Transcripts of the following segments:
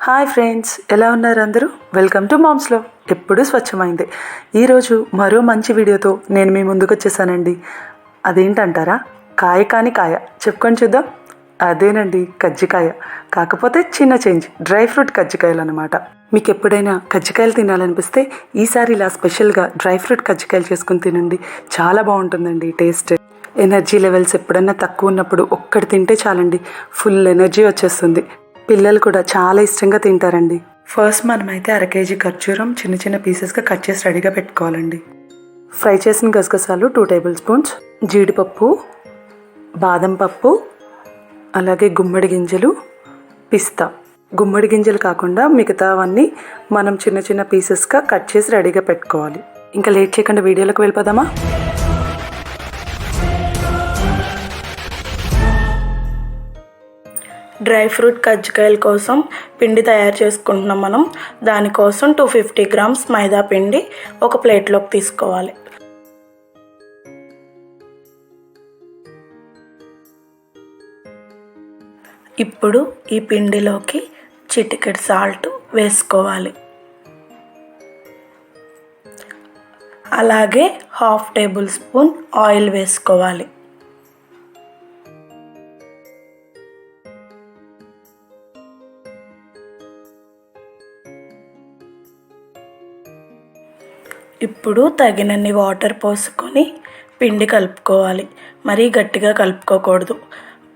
Hi friends ఎలా ఉన్నారు అందరూ? వెల్కమ్ టు మామ్స్లో ఎప్పుడూ స్వచ్ఛమైంది. ఈరోజు మరో మంచి వీడియోతో నేను మీ ముందుకు వచ్చేసానండి. అదేంటంటారా? కాయ కాని కాయ. చెప్పుకొని చూద్దాం. అదేనండి కజ్జికాయ. కాకపోతే చిన్న చేంజ్. డ్రై ఫ్రూట్ కజ్జికాయలు అనమాట మీకు ఎప్పుడైనా కజ్జికాయలు తినాలనిపిస్తే ఈసారి ఇలా స్పెషల్గా డ్రై ఫ్రూట్ కజ్జికాయలు చేసుకుని తినండి. చాలా బాగుంటుందండి టేస్ట్. ఎనర్జీ లెవెల్స్ ఎప్పుడన్నా తక్కువ ఉన్నప్పుడు ఒక్కటి తింటే చాలండి. ఫుల్ ఎనర్జీ వచ్చేస్తుంది. పిల్లలు కూడా చాలా ఇష్టంగా తింటారండి. ఫస్ట్ మనమైతే అర కేజీ ఖర్జూరం చిన్న చిన్న పీసెస్గా కట్ చేసి రెడీగా పెట్టుకోవాలండి. ఫ్రై చేసిన గసగసాలు టూ టేబుల్ స్పూన్స్ జీడిపప్పు బాదం పప్పు అలాగే గుమ్మడి గింజలు పిస్తా. గుమ్మడి గింజలు కాకుండా మిగతావన్నీ మనం చిన్న చిన్న పీసెస్గా కట్ చేసి రెడీగా పెట్టుకోవాలి. ఇంకా లేట్ చేయకుండా వీడియోలోకి వెళ్ళిపోదామా? డ్రై ఫ్రూట్ కజ్జికాయల కోసం పిండి తయారు చేసుకుంటున్నాం మనం. దానికోసం టూ ఫిఫ్టీ గ్రామ్స్ మైదా పిండి ఒక ప్లేట్లోకి తీసుకోవాలి. ఇప్పుడు ఈ పిండిలోకి చిటికెడు సాల్ట్ వేసుకోవాలి. అలాగే హాఫ్ టేబుల్ స్పూన్ ఆయిల్ వేసుకోవాలి. ఇప్పుడు తగినన్ని వాటర్ పోసుకొని పిండి కలుపుకోవాలి. మరీ గట్టిగా కలుపుకోకూడదు.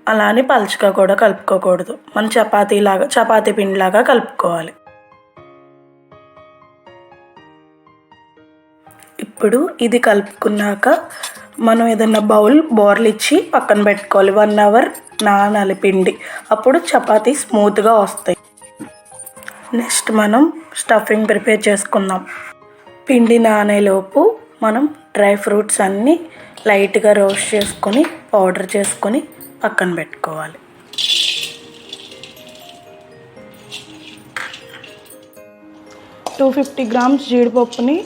అలానే పలుచగా కూడా కలుపుకోకూడదు. మనం చపాతీలాగా చపాతీ పిండిలాగా కలుపుకోవాలి. ఇప్పుడు ఇది కలుపుకున్నాక మనం ఏదన్నా బౌల్ బోర్లు ఇచ్చి పక్కన పెట్టుకోవాలి. వన్ అవర్ నానాలి పిండి. అప్పుడు చపాతీ స్మూత్గా వస్తాయి. నెక్స్ట్ మనం స్టఫింగ్ ప్రిపేర్ చేసుకుందాం. పిండి నానేలోపు మనం డ్రై ఫ్రూట్స్ అన్నీ లైట్గా రోస్ట్ చేసుకొని పౌడర్ చేసుకొని పక్కన పెట్టుకోవాలి. టూ ఫిఫ్టీ గ్రామ్స్ జీడిపప్పుని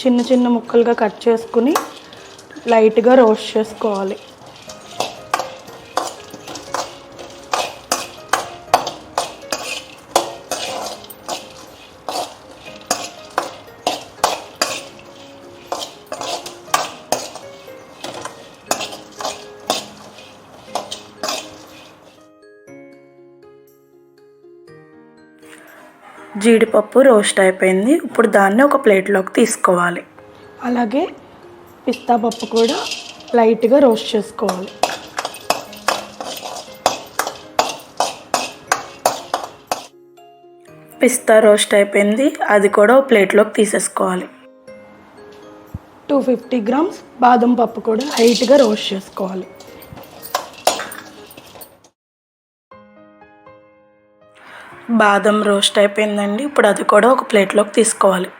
చిన్న చిన్న ముక్కలుగా కట్ చేసుకుని లైట్గా రోస్ట్ చేసుకోవాలి. జీడిపప్పు రోస్ట్ అయిపోయింది. ఇప్పుడు దాన్ని ఒక ప్లేట్లోకి తీసుకోవాలి. అలాగే పిస్తా పప్పు కూడా లైట్గా రోస్ట్ చేసుకోవాలి. పిస్తా రోస్ట్ అయిపోయింది. అది కూడా ఒక ప్లేట్లోకి తీసేసుకోవాలి. టూ ఫిఫ్టీ గ్రామ్స్ బాదం పప్పు కూడా లైట్గా రోస్ట్ చేసుకోవాలి. బాదం రోస్ట్ అయిపోయిందండి. ఇప్పుడు అది కూడా ఒక ప్లేట్లోకి తీసుకోవాలి.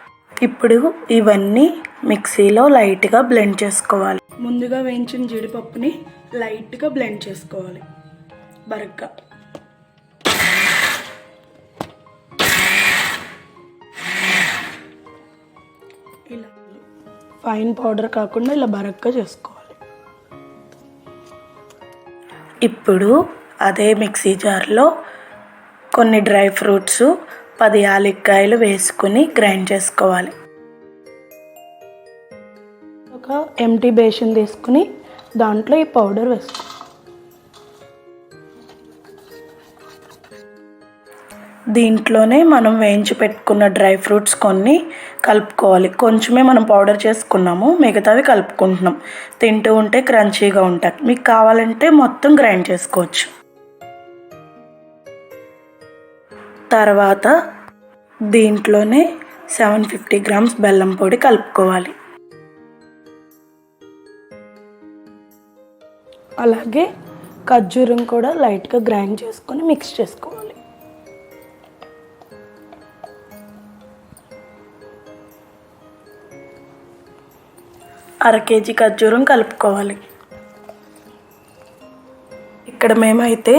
ఇప్పుడు ఇవన్నీ మిక్సీలో లైట్గా బ్లెండ్ చేసుకోవాలి. ముందుగా వేయించిన జీడిపప్పుని లైట్గా బ్లెండ్ చేసుకోవాలి. బరగ్గా. ఇలా. ఫైన్ పౌడర్ కాకుండా ఇలా బరగ్గా చేసుకోవాలి. ఇప్పుడు అదే మిక్సీ జార్లో కొన్ని డ్రై ఫ్రూట్స్ పది యాలక్కాయలు వేసుకుని గ్రైండ్ చేసుకోవాలి. ఒక ఎంటీ బేషన్ తీసుకుని దాంట్లో ఈ పౌడర్ వేసుకో. దీంట్లోనే మనం వేయించి పెట్టుకున్న డ్రై ఫ్రూట్స్ కొన్ని కలుపుకోవాలి. కొంచెమే మనం పౌడర్ చేసుకున్నాము మిగతావి కలుపుకుంటున్నాం. తింటూ ఉంటే క్రంచీగా ఉంటాయి. మీకు కావాలంటే మొత్తం గ్రైండ్ చేసుకోవచ్చు. తర్వాత దీంట్లోనే సెవెన్ ఫిఫ్టీ గ్రామ్స్ బెల్లం పొడి కలుపుకోవాలి. అలాగే ఖర్జూరం కూడా లైట్గా గ్రైండ్ చేసుకొని మిక్స్ చేసుకోవాలి. అర కేజీ ఖర్జూరం కలుపుకోవాలి. ఇక్కడ మేమైతే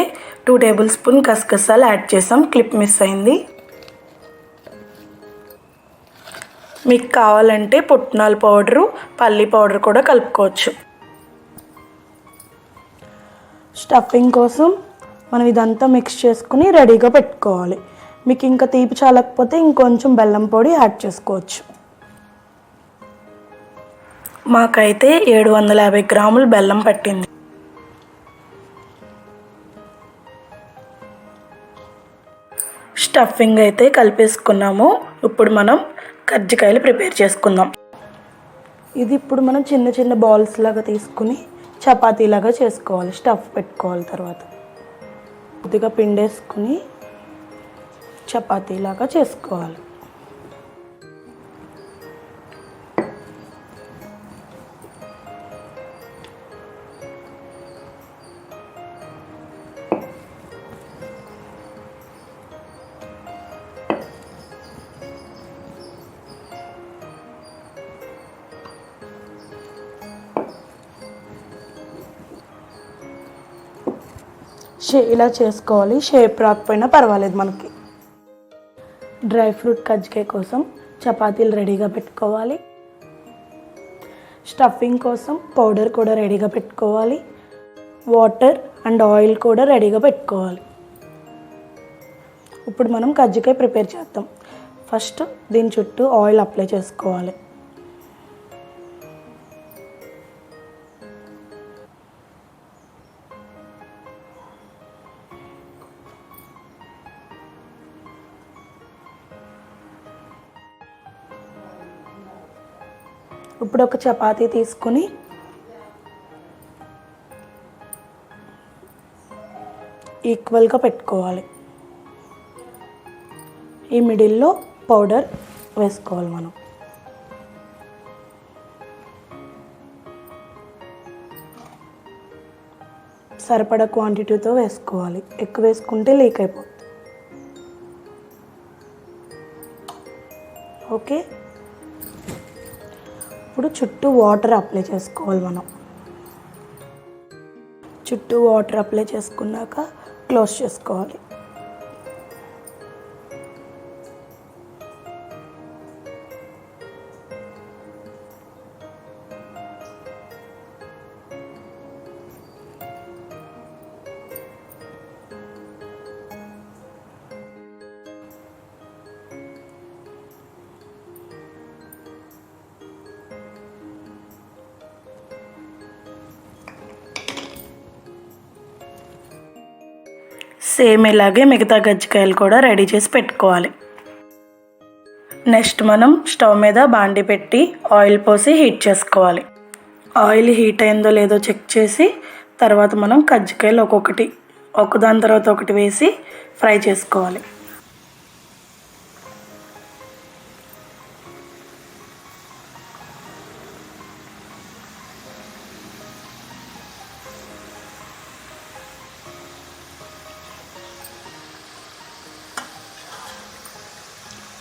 టూ టేబుల్ స్పూన్ గసగసాలు యాడ్ చేసాం. క్లిప్ మిస్ అయింది. మీకు కావాలంటే పుట్నాల పౌడరు పల్లి పౌడర్ కూడా కలుపుకోవచ్చు. స్టఫింగ్ కోసం మనం ఇదంతా మిక్స్ చేసుకుని రెడీగా పెట్టుకోవాలి. మీకు ఇంకా తీపి చాలకపోతే ఇంకొంచెం బెల్లం పొడి యాడ్ చేసుకోవచ్చు. మాకైతే ఏడు వందల యాభై గ్రాములు బెల్లం పట్టింది. స్టఫింగ్ అయితే కలిపేసుకున్నాము. ఇప్పుడు మనం కజ్జికాయలు ప్రిపేర్ చేసుకుందాం. ఇది ఇప్పుడు మనం చిన్న చిన్న బాల్స్ లాగా తీసుకుని చపాతీలాగా చేసుకోవాలి. స్టఫ్ పెట్టుకోవాలి తర్వాత. కొద్దిగా పిండేసుకుని చపాతీలాగా చేసుకోవాలి. షే ఇలా చేసుకోవాలి షేప్ రాకపోయినా పర్వాలేదు మనకి. డ్రై ఫ్రూట్ కజ్జికాయ కోసం చపాతీలు రెడీగా పెట్టుకోవాలి. స్టఫింగ్ కోసం పౌడర్ కూడా రెడీగా పెట్టుకోవాలి. వాటర్ అండ్ ఆయిల్ కూడా రెడీగా పెట్టుకోవాలి. ఇప్పుడు మనం కజ్జికాయ ప్రిపేర్ చేద్దాం. ఫస్ట్ దీని చుట్టూ ఆయిల్ అప్లై చేసుకోవాలి. ఇప్పుడు ఒక చపాతీ తీసుకుని ఈక్వల్గా పెట్టుకోవాలి. ఈ మిడిల్లో పౌడర్ వేసుకోవాలి మనం. సరిపడ క్వాంటిటీతో వేసుకోవాలి. ఎక్కువ వేసుకుంటే లీక్ అయిపోతుంది. ఓకే? ఇప్పుడు చుట్టూ వాటర్ అప్లై చేసుకోవాలి మనం. చుట్టూ వాటర్ అప్లై చేసుకున్నాక క్లోజ్ చేసుకోవాలి. సేమ్ ఇలాగే మిగతా గజ్జికాయలు కూడా రెడీ చేసి పెట్టుకోవాలి. నెక్స్ట్ మనం స్టవ్ మీద బాండి పెట్టి ఆయిల్ పోసి హీట్ చేసుకోవాలి. ఆయిల్ హీట్ అయిందో లేదో చెక్ చేసి తర్వాత మనం కజ్జికాయలు ఒక్కొక్కటి ఒకదాని తర్వాత ఒకటి వేసి ఫ్రై చేసుకోవాలి.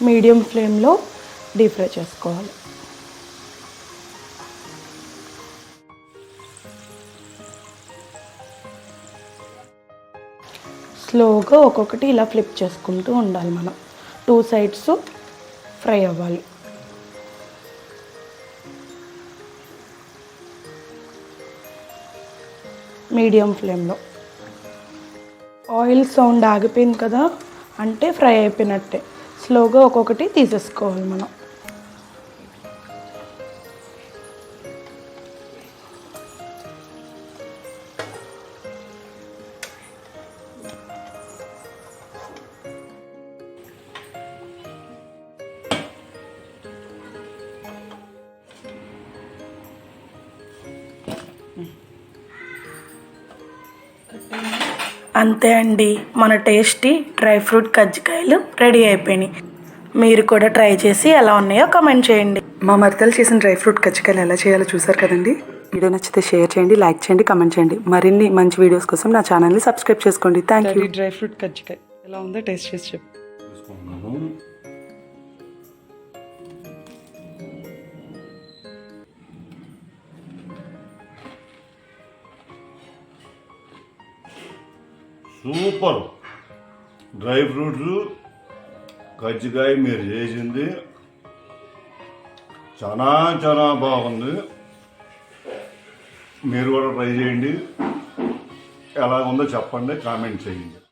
మీడియం ఫ్లేమ్లో డీప్ ఫ్రై చేసుకోవాలి. స్లోగా ఒక్కొక్కటి ఇలా ఫ్లిప్ చేసుకుంటూ ఉండాలి మనం. టూ సైడ్స్ ఫ్రై అవ్వాలి. మీడియం ఫ్లేమ్లో. ఆయిల్ సౌండ్ ఆగిపోయింది కదా అంటే ఫ్రై అయిపోయినట్టే. స్లోగా ఒక్కొక్కటి తీసేసుకోవాలి మనం. అంతే అండి. మన టేస్టీ డ్రై ఫ్రూట్ కజ్జికాయలు రెడీ అయిపోయినాయి. మీరు కూడా ట్రై చేసి ఎలా ఉన్నాయో కామెంట్ చేయండి. మా మరదలు చేసిన డ్రై ఫ్రూట్ కజ్జికాయలు ఎలా చేయాలో చూసారు కదండి? వీడియో నచ్చితే షేర్ చేయండి లైక్ చేయండి కమెంట్ చేయండి. మరిన్ని మంచి వీడియోస్ కోసం నా ఛానల్ని సబ్స్క్రైబ్ చేసుకోండి. థ్యాంక్ యూ డ్రై ఫ్రూట్ కజ్జికాయ ఎలా ఉందో టేస్ట్ చేసి చెప్పు. సూపర్. డ్రై ఫ్రూట్స్ కజ్జికాయ మీరు చేసింది చాలా చాలా బాగుంది. మీరు కూడా ట్రై చేయండి. ఎలా ఉందో చెప్పండి కామెంట్ చేయండి.